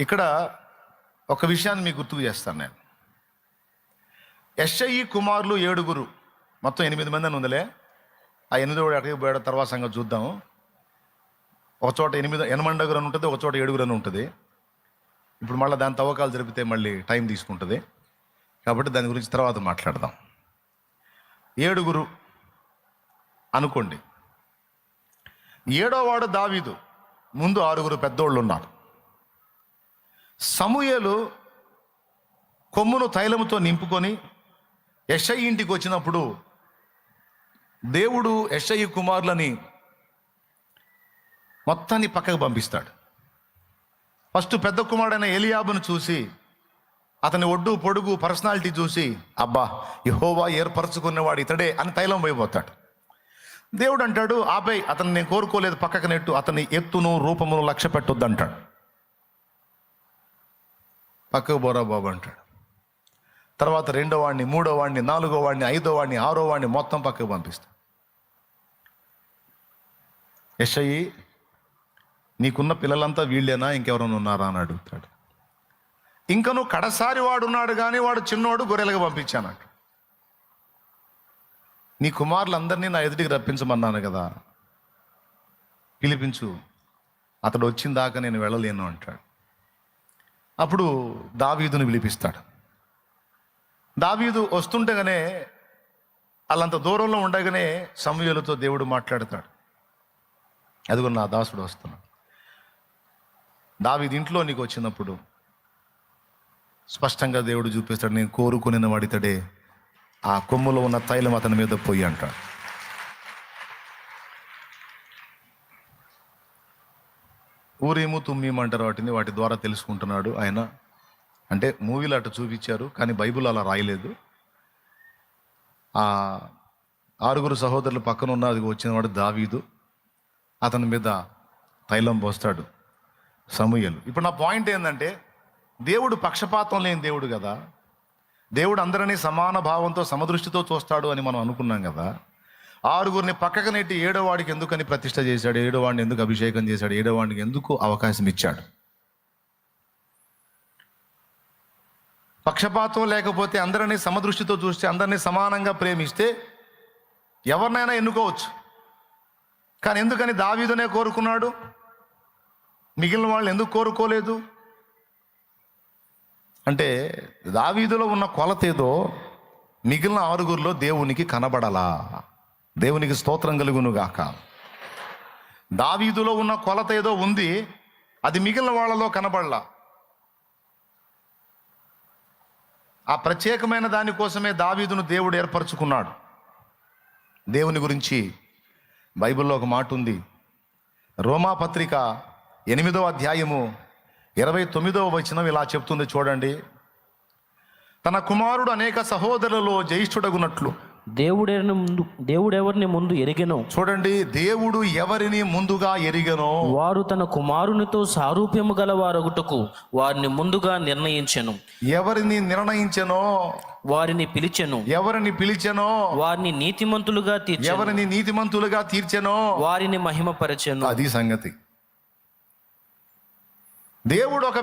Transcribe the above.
ఇక్కడ ఒక విషయాన్ని మీకు గుర్తుకు చేస్తాను నేను. ఎస్ఐ కుమారులు ఏడుగురు మొత్తం ఎనిమిది మంది అని ఉందిలే. ఆ ఎనిమిదో అడిగి పోయాడు తర్వాత సంగతి చూద్దాం. ఒక చోట ఎనిమిది ఎనమండగురు అని ఉంటుంది ఒక చోట ఏడుగురు అని ఉంటుంది. ఇప్పుడు మళ్ళీ దాని తవ్వకాలు జరిపితే మళ్ళీ టైం తీసుకుంటుంది. కాబట్టి దాని గురించి తర్వాత మాట్లాడదాం. ఏడుగురు అనుకోండి. ఏడోవాడు దావీదు ముందు ఆరుగురు పెద్దోళ్ళు ఉన్నారు. సమూయలు కొమ్మును తైలముతో నింపుకొని యషయ్య ఇంటికి వచ్చినప్పుడు దేవుడు యషయ్య కుమారులని మొత్తాన్ని పక్కకు పంపిస్తాడు. ఫస్ట్ పెద్ద కుమారుడైన ఎలియాబును చూసి అతని ఒడ్డు పొడుగు పర్సనాలిటీ చూసి అబ్బా యహోవా ఏర్పరచుకున్నవాడు ఇతడే అని తైలం పోయిపోతాడు దేవుడు అంటాడు ఆపై అతన్ని నేను కోరుకోలేదు పక్కకు నెట్టు అతని ఎత్తును రూపమును లక్ష్య పెట్టొద్దు అంటాడు పక్కకు పోరా బాబు అంటాడు. తర్వాత రెండో వాడిని మూడో వాడిని నాలుగో వాడిని ఐదో వాడిని ఆరో వాడిని మొత్తం పక్కకు పంపిస్తాడు. యశయి నీకున్న పిల్లలంతా వీళ్ళేనా? ఇంకెవరైనా ఉన్నారా? అని అడుగుతాడు. ఇంకా నువ్వు కడసారి వాడు ఉన్నాడు కానీ వాడు చిన్నోడు గొర్రెలుగా పంపించానట నీ కుమారులందరినీ నా ఎదుటికి రప్పించమన్నాను కదా. పిలిపించు. అతడు వచ్చిన దాకా నేను వెళ్ళలేను అంటాడు. అప్పుడు దావీదును పిలిపిస్తాడు. దావీదు వస్తుండగానే వాళ్ళంత దూరంలో ఉండగానే సమయాలతో దేవుడు మాట్లాడతాడు. అదిగో నా దాసుడు వస్తున్నాడు. దావీదు ఇంట్లో నీకు వచ్చినప్పుడు స్పష్టంగా దేవుడు చూపిస్తాడు నేను కోరుకుని వాడితడే ఆ కొమ్ములో ఉన్న తైలం అతని మీద పోయి అంటాడు. ఊరేమో తుమ్మేమంటారు అంటారు వాటిని వాటి ద్వారా తెలుసుకుంటున్నాడు ఆయన. అంటే మూవీలు అటు చూపించారు కానీ బైబిల్ అలా రాయలేదు. ఆ ఆరుగురు సహోదరులు పక్కన ఉన్నది వచ్చిన వాడు దావీదు. అతని మీద తైలం పోస్తాడు సమూయలు. ఇప్పుడు నా పాయింట్ ఏంటంటే దేవుడు పక్షపాతం లేని దేవుడు కదా. దేవుడు అందరినీ సమాన భావంతో సమదృష్టితో చూస్తాడు అని మనం అనుకున్నాం కదా. ఆరుగురిని పక్కకు నెట్టి ఏడోవాడికి ఎందుకని ప్రతిష్ట చేశాడు? ఏడోవాడిని ఎందుకు అభిషేకం చేశాడు? ఏడోవాడికి ఎందుకు అవకాశం ఇచ్చాడు? పక్షపాతం లేకపోతే అందరినీ సమదృష్టితో చూస్తే అందరినీ సమానంగా ప్రేమిస్తే ఎవరినైనా ఎన్నుకోవచ్చు. కానీ ఎందుకని దావీదునే కోరుకున్నాడు? మిగిలిన వాళ్ళు ఎందుకు కోరుకోలేదు? అంటే దావీదులో ఉన్న కొలత ఏదో మిగిలిన ఆరుగురిలో దేవునికి కనబడలా. దేవునికి స్తోత్రం కలుగునుగాక. దావీదులో ఉన్న కొలత ఏదో ఉంది అది మిగిలిన వాళ్ళలో కనబడలా. ఆ ప్రత్యేకమైన దానికోసమే దావీదును దేవుడు ఏర్పరచుకున్నాడు. దేవుని గురించి బైబిల్లో ఒక మాట ఉంది. రోమా పత్రిక ఎనిమిదవ అధ్యాయము ఇరవై తొమ్మిదవ వచనం ఇలా చెప్తుంది చూడండి. తన కుమారుడు అనేక సహోదరులలో జ్యేష్ఠుడగునట్లు. దేవుడెవరిని ముందు దేవుడెవరిని ముందు ఎరిగెనో? చూడండి దేవుడు ఎవరిని ముందుగా ఎరిగనో? వారు తన కుమారునితో సారూప్యము గల వారొకటకు వారిని ముందుగా నిర్ణయించెను. ఎవరిని నిర్ణయించెనో? వారిని పిలిచెను. ఎవరిని పిలిచెనో? వారిని నీతిమంతులుగా తీర్చెను. ఎవరిని నీతిమంతులుగా తీర్చెనో? వారిని మహిమపరచెను. అది సంగతి. దేవుడు ఒక